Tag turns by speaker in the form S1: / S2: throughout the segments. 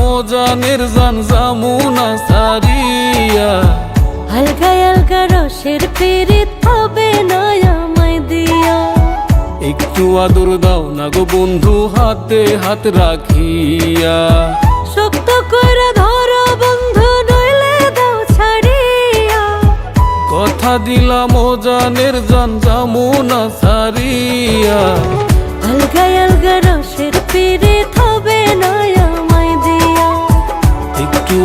S1: মজানের জান জামুনা সারিয়া।
S2: হালকা হালকা রসের পিরিত হবে দিয়া।
S1: একটু আদর দাও না গো বন্ধু হাতে হাত রাখিয়া।
S2: শক্ত করে ধরো বন্ধু নইলে দাও ছাড়িয়া।
S1: কথা দিলাম মজানের জান জামুনা সারিয়া।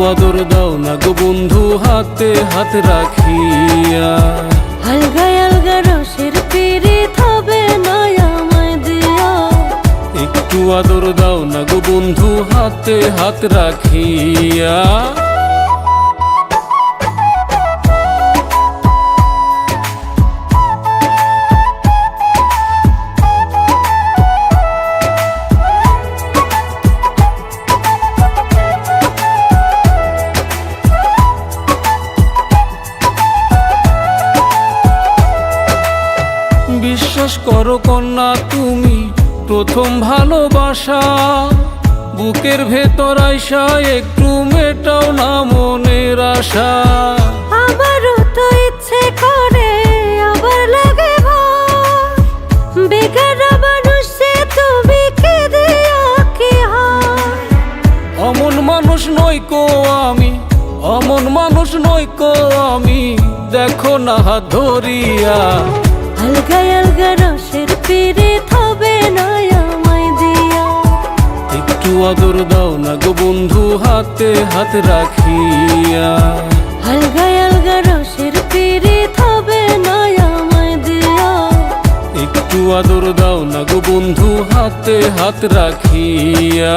S1: আদর দাও না গো বন্ধু হাতে হাত রাখিয়া।
S2: হালকা হালকা রসের পিরিত থাবে না আমায় দিয়া।
S1: একটু আদর দাও না গো বন্ধু হাতে হাত রাখিয়া। বিশ্বাস করো কন্যা তুমি প্রথম ভালোবাসা। বুকের ভেতর আইসা একটু মেটাও না মনের আশা।
S2: আমারও তো ইচ্ছে করে আবার লাগে বেকার মানুষ সে তুমি
S1: অমন মানুষ নই কো আমি অমন মানুষ নই কো আমি। দেখো না হাত ধরিয়া
S2: হালকা হালকা রসের পিরিত হবে না আমায় দিয়া।
S1: একটু আদর দাও না গো বন্ধু হাতে হাত রাখিয়া।
S2: হালকা হালকা রসের পিরিত হবে না আমায় দিয়া।
S1: একটু আদর দাও না গো বন্ধু হাতে হাত রাখিয়া।